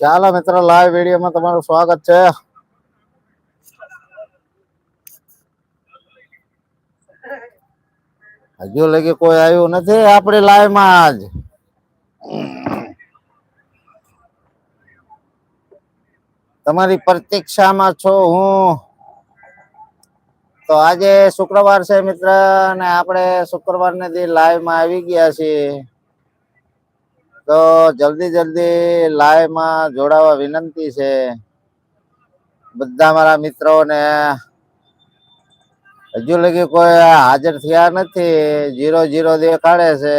ચાલો મિત્રો લાઈવ વિડીયોમાં તમારું સ્વાગત છે. હજુ લગી કોઈ આવ્યું નથી આપણી લાઈવમાં જ તમારી પ્રતીક્ષામાં છો હું. તો આજે શુક્રવાર છે મિત્ર, અને આપણે શુક્રવારને દી લાઈવમાં આવી ગયા છીએ. તો જલ્દી જલ્દી લાઈવમાં જોડાવા વિનંતી છે. બધા મારા મિત્રોને હજુ લગી કોઈ હાજર થયા નથી. જીરો જીરો દેખાડે છે.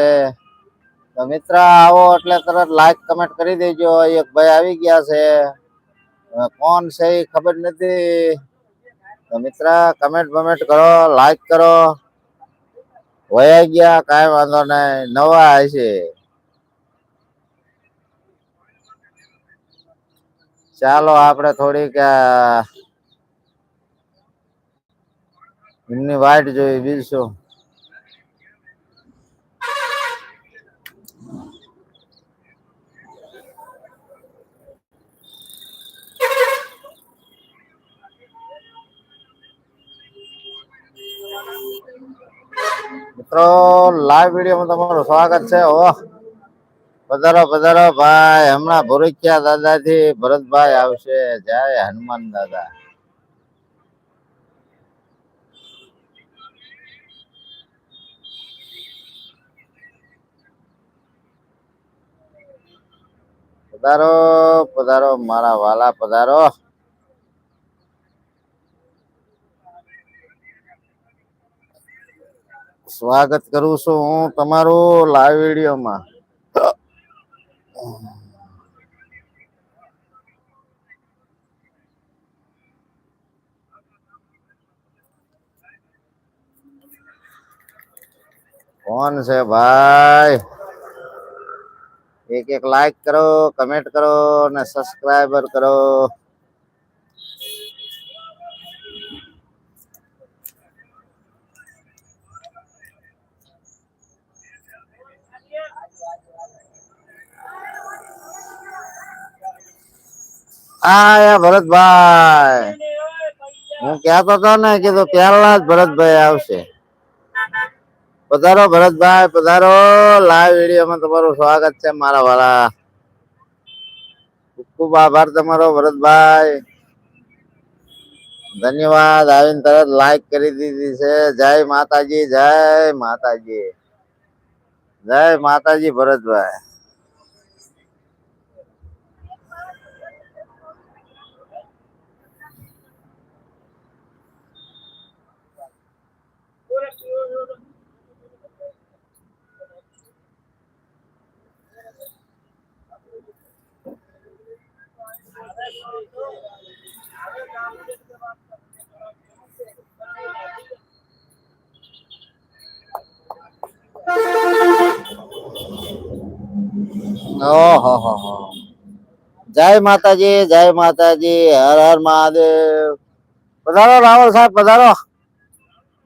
તો મિત્ર આવો એટલે તરત લાઈક કમેન્ટ કરી દેજો. એક ભાઈ આવી ગયા છે. કોણ છે એ ખબર નથી. તો મિત્ર કમેન્ટ બમેન્ટ કરો લાઈક કરો. વયા ગયા, કાંઈ વાંધો નહીં. નવા હશે. ચાલો આપણે થોડીક એમની વાઈટ જોઈ બીજું મિત્રો લાઈવ વિડીયોમાં તમારું સ્વાગત છે ઓહ પધારો પધારો ભાઈ. હમણાં ભરૂચિયા દાદા થી ભરતભાઈ આવશે. જય હનુમાન દાદા. પધારો પધારો, મારા વાલા પધારો. સ્વાગત કરું છું હું તમારું લાઈવ વિડીયોમાં કોણ છે ભાઈ એક એક લાઈક કરો કમેન્ટ કરો અને સબસ્ક્રાઈબર કરો આયા ભરતભાઈ. હું કહેતો હતો ને કીધું પેલા જ ભરતભાઈ આવશે. પધારો ભરતભાઈ, પધારો. લાઈવ વિડીયોમાં તમારું સ્વાગત છે મારા વાળા. ખૂબ આભાર તમારો ભરતભાઈ. ધન્યવાદ. આવીને તરત લાઈક કરી દીધી છે. જય માતાજી જય માતાજી. જય માતાજી ભરતભાઈ. ઓહો હો હો જય માતાજી જય માતાજી, હર હર મહાદેવ. પધારો, રાવલ સાહેબ, પધારો.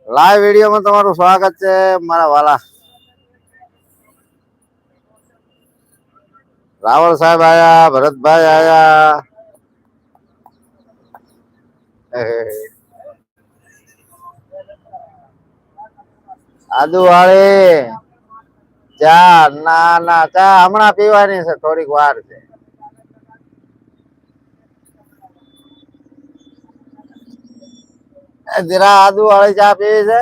લાઈવ વિડીયોમાં તમારું સ્વાગત છે, મારા વાલા. રાવલ સાહેબ આયા, ભરતભાઈ આયા. આદુ વાળી ચા ના ના ચા હમણાં પીવાની છે, થોડીક વાર છે. જરા આદુ વાળી ચા પીવી છે?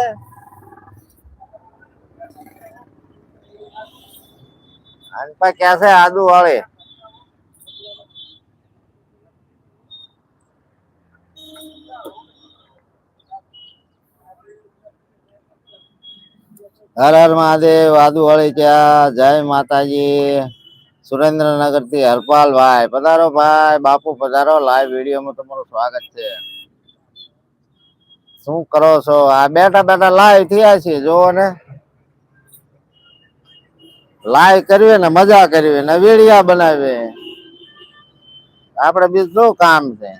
આની ક્યાં છે આદુ વાળી હર હર મહાદેવ આદુ વાળી ચા જય માતાજી. સુરેન્દ્રનગરથી હરપાલ ભાઈ પધારો ભાઈ, બાપુ પધારો. લાઈવ વિડીયોમાં તમારું સ્વાગત છે. શું કરો છો? આ બેઠા બેઠા લાઈવ થયા છે જોવો ને. લાઈવ કરવી ને મજા કરવી ને વેડિયા બનાવી આપડે બીજું કામ છે?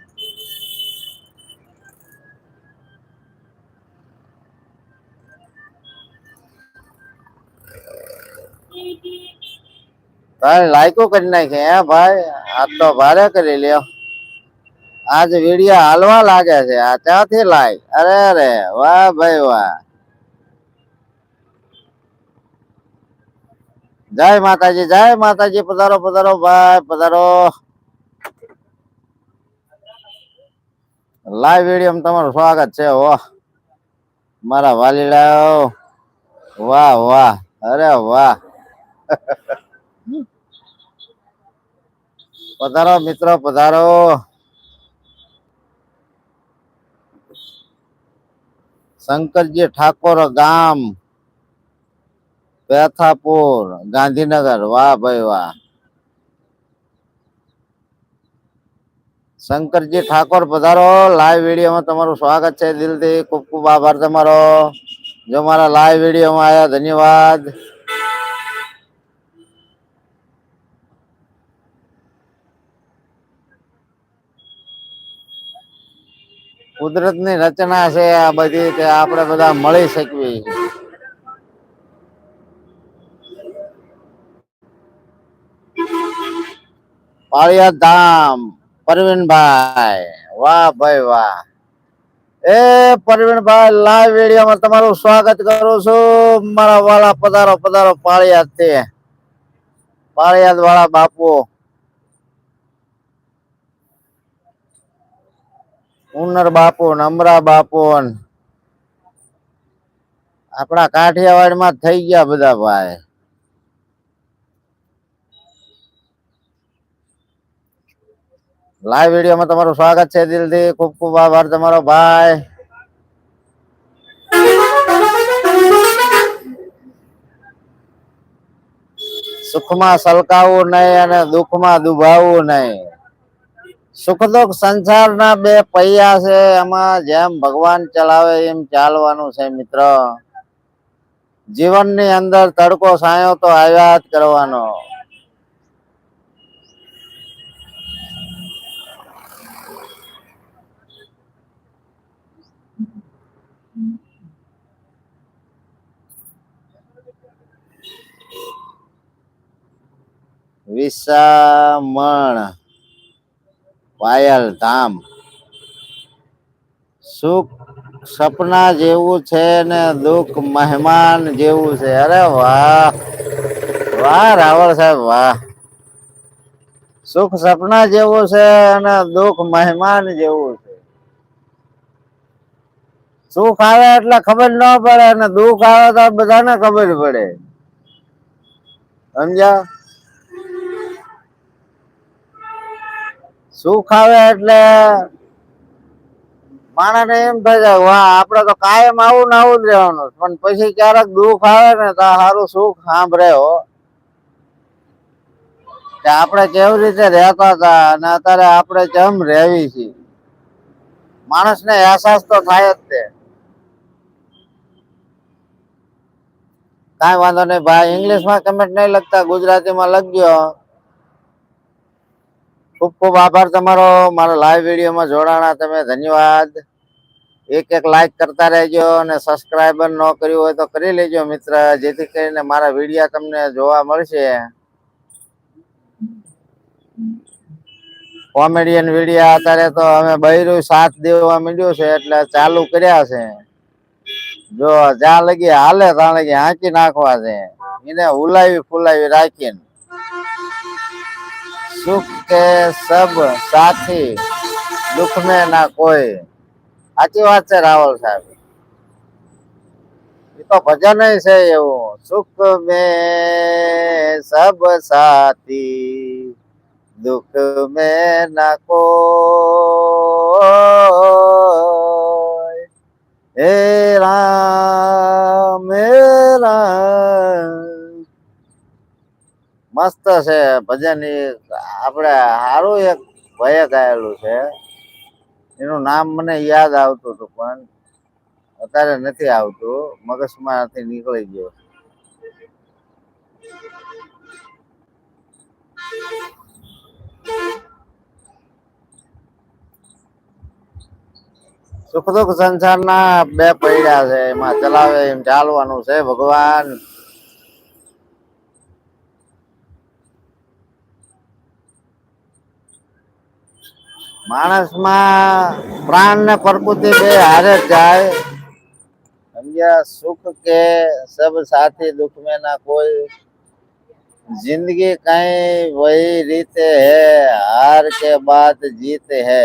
ભાઈ લાયકો કરી નાખે, હે ભાઈ? આ તો ભારે કરી લ્યો. આજ વીડિયા હાલવા લાગે છે, આ ત્યાંથી લાય? અરે અરે, વાહ ભાઈ, વાહ. જય માતાજી જય માતાજી, પધારો પધારો, ભાઈ, પધારો. લાઈવ વીડિયો તમારું સ્વાગત છે વાહ મારા વાલીડાઓ. વાહ વાહ. અરે, વાહ. પધારો, મિત્રો, પધારો. શંકરજી ઠાકોર ગામ, પેથાપુર, ગાંધીનગર. વાહ ભાઈ વાહ. શંકરજી ઠાકોર, પધારો. લાઈવ વિડીયોમાં તમારું સ્વાગત છે. દિલથી ખૂબ ખૂબ આભાર તમારો. જો મારા લાઈવ વિડીયોમાં આવ્યા ધન્યવાદ. કુદરતની રચના છે આ બધી તે આપણે બધા મળી શકવી પાળિયા ધામ, પરવીનભાઈ, વાહ ભાઈ વાહ. એ પરવીનભાઈ લાઈવ વિડીયોમાં તમારું સ્વાગત કરું છું. મારા વાલા પધારો પધારો પાળિયાદ તે. પાળિયાદ વાળા બાપુ. ઉનર બાપુ નમરા બાપુ આપણા કાઠિયાવાડમાં જ થઈ ગયા બધા ભાઈ. લાઈવ વિડીયોમાં તમારું સ્વાગત છે દિલથી. ખૂબ ખૂબ આભાર તમારો ભાઈ. સુખમાં સલકાવું નહીં અને દુઃખમાં દુભાવવું નહીં. સુખ દુઃખ સંસારના બે પૈયા છે. એમાં જેમ ભગવાન ચલાવે એમ ચાલવાનું છે મિત્ર. જીવનની અંદર તડકો સાયો તો આવ્યા જ કરવાનો. વિસામણ. પાયલ ધામ. સુખ સપના જેવું છે ને દુઃખ મહેમાન જેવું છે. અરે વાહ. વાહ રાવળ સાહેબ, વાહ. સુખ સપના જેવું છે અને દુઃખ મહેમાન જેવું છે. સુખ આવે એટલે ખબર ન પડે અને દુઃખ આવે તો બધાને ખબર પડે. સમજ્યા? સુખ આવે એટલે? માણસને એમ થઈ જાય વાહ આપડે તો કાયમ આવું ને આવું જ રહેવાનું પણ પછી ક્યારેક દુઃખ આવે ને તો સારું સુખ સાંભળે હો. આપણે કેવી રીતે રહેતા હતા અને અત્યારે આપણે કેમ રહેવી છીએ માણસને અહેસાસ તો થાય જ તે. કાંઈ વાંધો નહીં, ભાઈ ઇંગ્લિશમાં કમેન્ટ નહીં લખતા, ગુજરાતીમાં લખજો. ખૂબ ખૂબ આભાર તમારો. મારા લાઈવ વિડીયોમાં જોડાણા તમે. ધન્યવાદ. એક એક લાઈક કરતા રહેજો અને સબસ્ક્રાઈબર ન કર્યું હોય તો કરી લેજો મિત્ર. જેથી કરીને મારા વિડીયા તમને જોવા મળશે. કોમેડિયન વિડીયા અત્યારે તો અમે બૈરું સાથ દેવા માંડ્યું છે એટલે ચાલુ કર્યા છે. જો જ્યાં લગી હાલે ત્યાં લગી હાંકી નાખવા છે. એને હુલાવી ફુલાવી રાખીને. સુખ કે સબ સાથી દુઃખ મેં ના કોઈ. સાચી વાત છે રાવલ સાહેબ. એ તો ભજન છે એવું. સુખ મે સબ સાથી, દુઃખ મે ના કો હે રામ હે રામ. મસ્ત છે ભજન આપણે સારું એક ભય ગાયેલું છે. એનું નામ મને યાદ આવતું હતું, પણ અત્યારે નથી આવતું. મગજમાંથી નીકળી ગયો. સુખ દુઃખ સંસારના બે પૈડા છે, એમાં ચલાવે એમ ચાલવાનું છે, ભગવાન માણસમાં પ્રાણ ને પ્રકૃતિ બે હારે જ જાય સમજ્યા સુખ કે સબ સાથી દુઃખ में ना कोई जिंदगी कहीं वही रीते है हार के बाद जीते है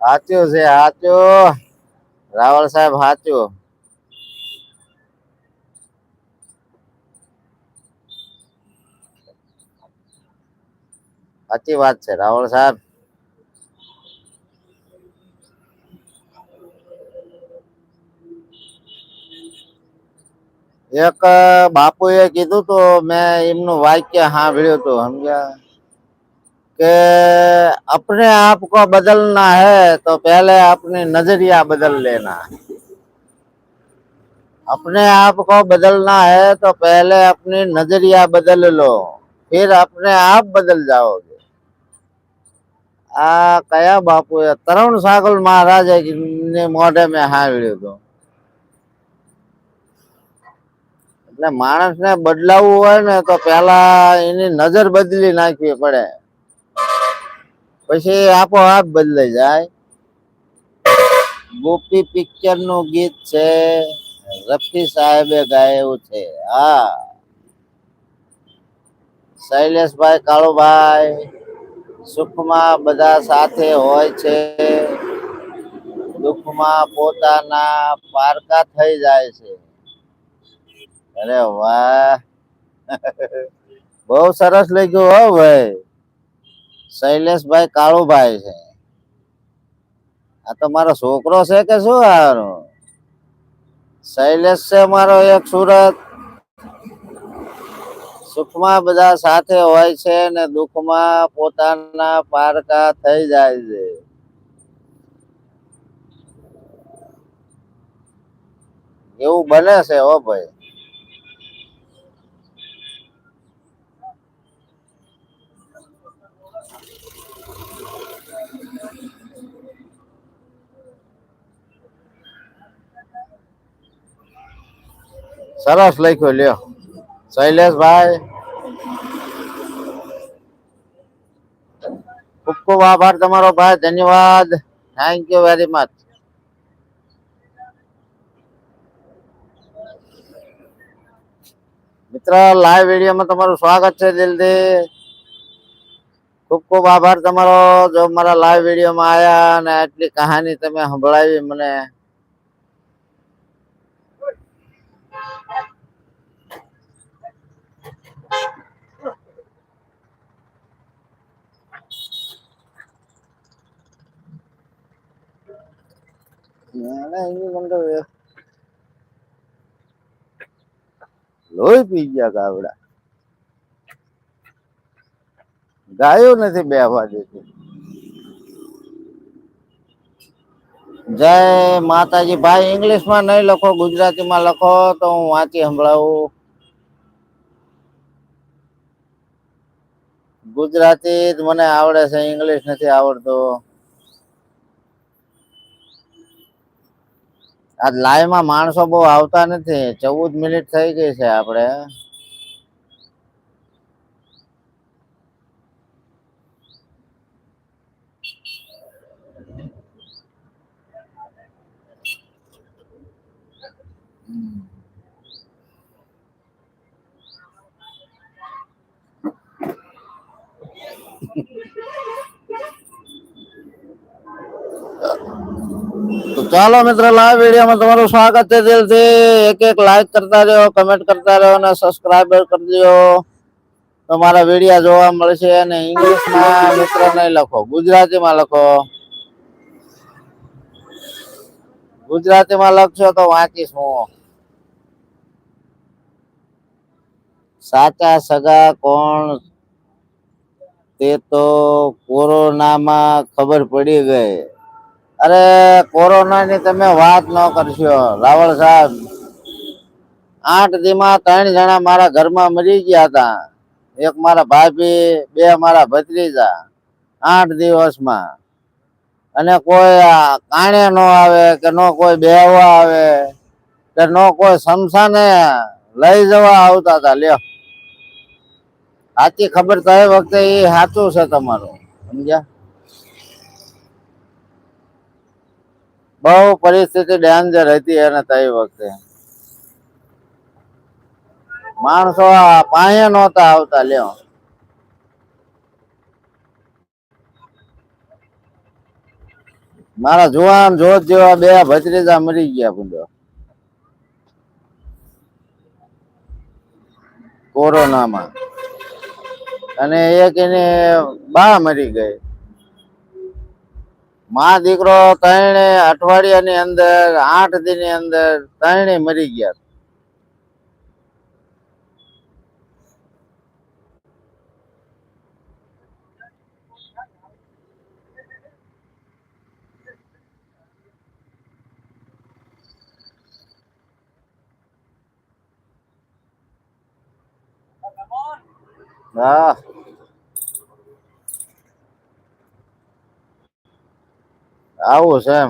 સાચું છે સાચું રાવળ સાહેબ સાચું સાચી વાત છે રાવળ સાહેબ એક બાપુએ કીધું તો મેં એમનું વાક્ય સાંભળ્યું હતું સમજ્યા કે अपने आप को बदलना है तो पहले अपनी नजरिया बदल लेना अपने आप को बदलना है तो पहले अपनी नजरिया बदल लो फिर अपने आप बदल जाओगे આ કયા બાપુએ? તરુણ સાગલ મહારાજે મોઢે મેં સાંભળ્યું હતું. એટલે માણસને બદલાવવું હોય ને તો પેલા એની નજર બદલી નાખવી પડે. પછી આપોઆપ બદલાઈ જાય. ગોપી પિક્ચરનું ગીત છે, રફી સાહેબે ગાયું છે. હા. શૈલેષભાઈ કાળુભાઈ. સુખમાં બધા સાથે હોય છે. દુઃખમાં પોતાના પારકા થઈ જાય છે. અરે વાહ. બહુ સરસ લખ્યું હો ભાઈ. શૈલેષભાઈ કાળુભાઈ છે. આ તો મારો છોકરો છે કે શું આનો? શૈલેષ છે મારો એક સુરત. સુખમાં બધા સાથે હોય છે ને દુઃખમાં પોતાના પારકા થઈ જાય છે. એવું બને છે હો ભાઈ. સરસ લખ્યો લ્યો. શૈલેષભાઈ, ખૂબ ખૂબ આભાર તમારો ભાઈ, ધન્યવાદ. થેન્ક યુ વેરી મચ મિત્ર લાઈવ વિડીયોમાં તમારું સ્વાગત છે દિલથી. ખૂબ ખૂબ આભાર તમારો. જો મારા લાઈવ વિડીયોમાં આવ્યા અને આટલી કહાની તમે સંભળાવી મને ના, એની મને તો એ- લોહી પી ગયા ગાવડા ગાયો નથી બેહવા દેતી જય માતાજી ભાઈ ઇંગ્લિશમાં નહીં લખો ગુજરાતીમાં લખો તો હું વાંચી સંભળાવું ગુજરાતી જ મને આવડે છે ઇંગ્લિશ નથી આવડતું આ લાઈવમાં માણસો બહુ આવતા નથી. ચૌદ મિનિટ થઈ ગઈ છે આપણે તો ચાલો મિત્રો લાઈવ વિડીયોમાં તમારું સ્વાગત છે. દિલથી એક એક લાઈક કરતા રહ્યો કમેન્ટ કરતા રહ્યો અને સબસ્ક્રાઈબ કરી દો તમારા વિડીયા જોવા મળશે અને ઇંગ્લિશમાં મિત્રો નહીં લખો, ગુજરાતીમાં લખો. ગુજરાતીમાં લખશો તો વાંચીશ હું. સાચા સગા કોણ? તે તો કોરોનામાં ખબર પડી ગઈ. અરે, કોરોનાની તમે વાત ન કરશો. રાવળ સાહેબ, આઠ દીમાં ત્રણ જણા મારા ઘરમાં મરી ગયા હતા. એક મારા ભાભી, બે મારા ભત્રીજા, આઠ દિવસમાં. અને કોઈ કાણે નો આવે કે નો કોઈ બેહવા આવે કે નો કોઈ સમસાને લઈ જવા આવતા હતા. લ્યો. સાચી ખબર તો એ વખતે એ સાચું છે તમારું. સમજ્યા? બહુ પરિસ્થિતિ ડેન્જર હતી એને તે વખતે. માણસો પાયા નહોતા આવતા, લ્યો. મારા જુવાન જોત જેવા બે ભત્રીજા મરી ગયા પૂંજો કોરોનામાં. અને એક એને બા મરી ગઈ. માં દીકરો ત્રણે અઠવાડિયાની અંદર આઠ દિનની અંદર ત્રણે મરી ગયા. હા. આવું છે એમ.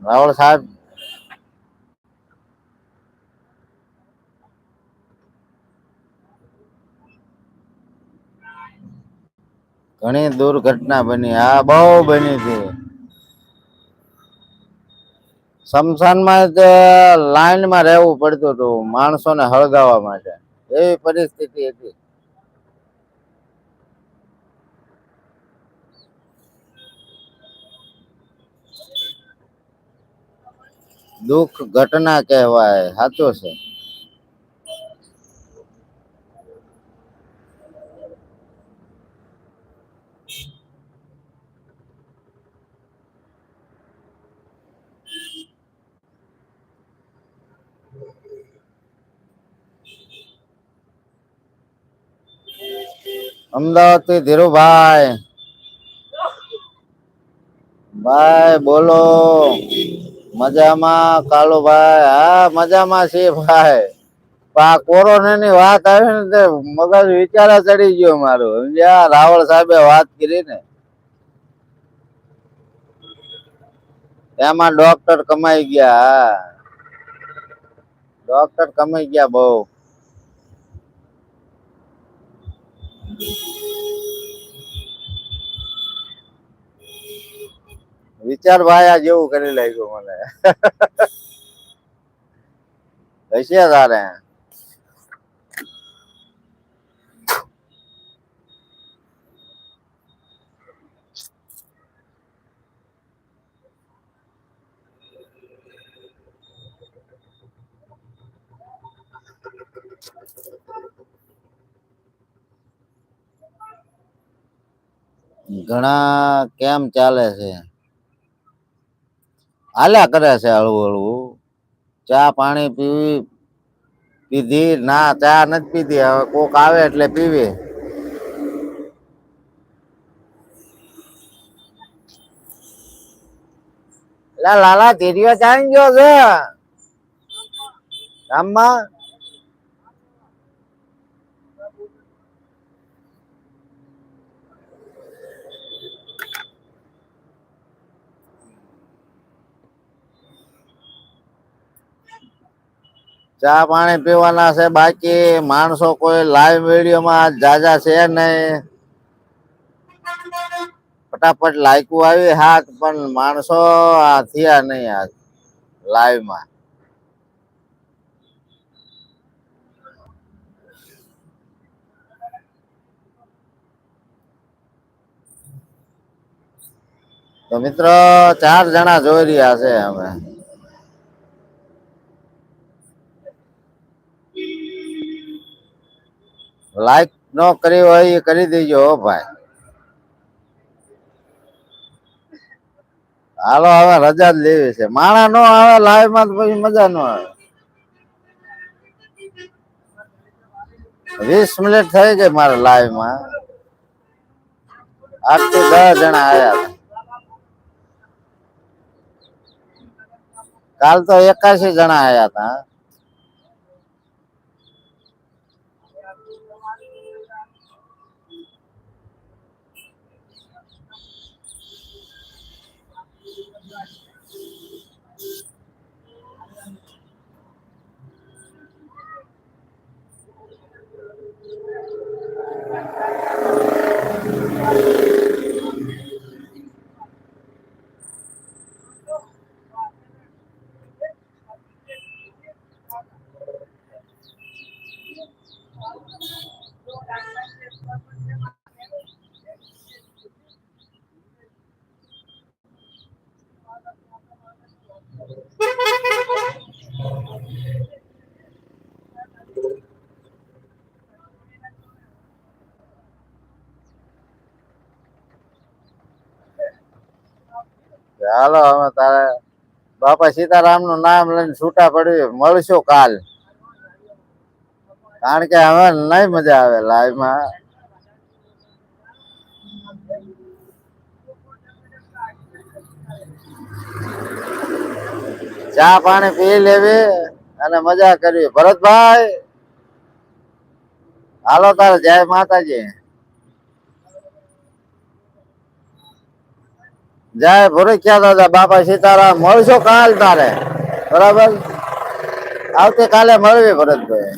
રાવળ સાહેબ. ઘણી દુર્ઘટના બની. આ બહુ બની હતી સ્મશાનમાં લાઈનમાં રહેવું પડતું હતું માણસોને હળગાવવા માટે. એવી પરિસ્થિતિ હતી. દુઃખ ઘટના કહેવાય સાચો છે. અમદાવાદથી ધીરુભાઈ. ભાઈ બોલો. મજામાં કાલો ભાઈ હા, મજામાં છે ભાઈ. આ કોરોના ની વાત આવી ને તે મગજ વિચારા ચડી ગયો મારું. સમજ્યા? રાવળ સાહેબે વાત કરી ને. એમાં ડોક્ટર કમાઈ ગયા ડોક્ટર કમાઈ ગયા બહુ. વિચાર ભાઈ જેવું કરી લાગ્યું મને. હશે તારે. ઘણા કેમ ચાલે છે? હાલ્યા કરે છે હળવું હળવું ચા પાણી પીવી. પીધી. ના, ચા નથી પીધી. હવે કોક આવે એટલે પીવી. લાલા ધીરીઓ ચાલી ગયો છે. ગામમાં? ચા પાણી પીવાના છે બાકી માણસો કોઈ લાઈવ વિડીયોમાં જાજા છે નહીં. ફટાફટ લાયકું આવી હાથ, પણ માણસો આ થયા નહીં આજ લાઈવમાં તો મિત્રો ચાર જણા જોઈ રહ્યા છે અમે. લાઈક ન કરી હોય એ કરી દેજો ભાઈ. હાલો, હવે રજા જ લેવી છે. માણા નો આવે લાઈવમાં પછી મજા નો આવે. વીસ મિનિટ થઈ ગઈ મારે લાઈવમાં. આઠથી દસ જણા હતા. કાલ તો એકાશી જણા આવ્યા હતા. Música બાપા સીતારામનું નામ લઈને છૂટા પડવી મળશું કાલ. કારણ કે હવે નહીં મજા આવે લાઈવમાં ચા પાણી પી લેવી અને મજા કરવી. ભરતભાઈ, હાલો તારે જય માતાજી. જય ભૂરખ્યા દાદા બાપા સીતારામ મળશો કાલ તારે. બરાબર? આવતીકાલે મળવી ભરતભાઈ.